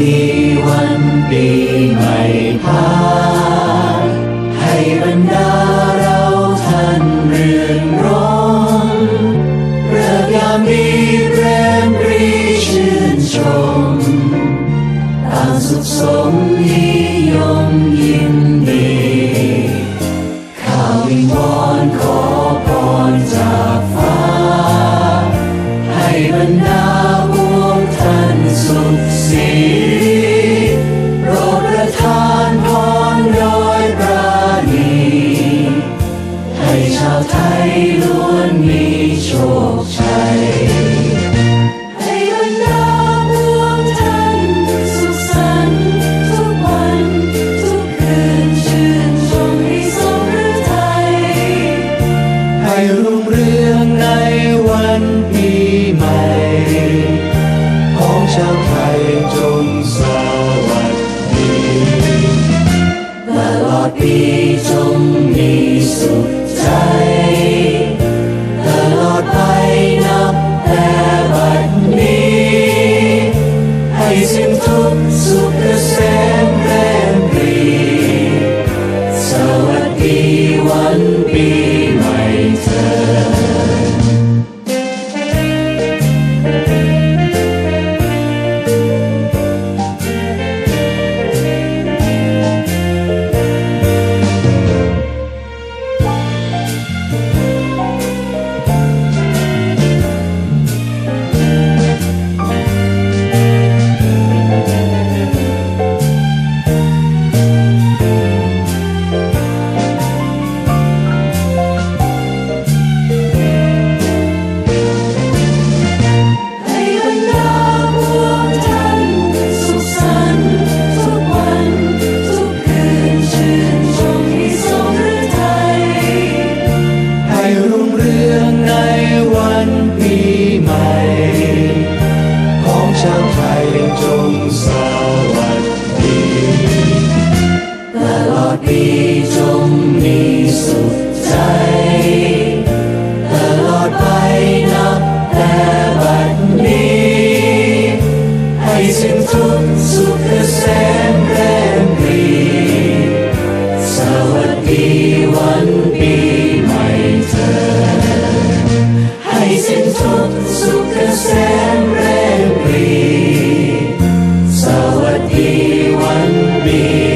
ดีวันปีใหม่พานให้บรรดาเราท่านเรือนร้อนเริกยามดีแรมปรีชื่นชมตามสุขสมดี You. ชาวไทยจงสวัสดีตลอดปี be.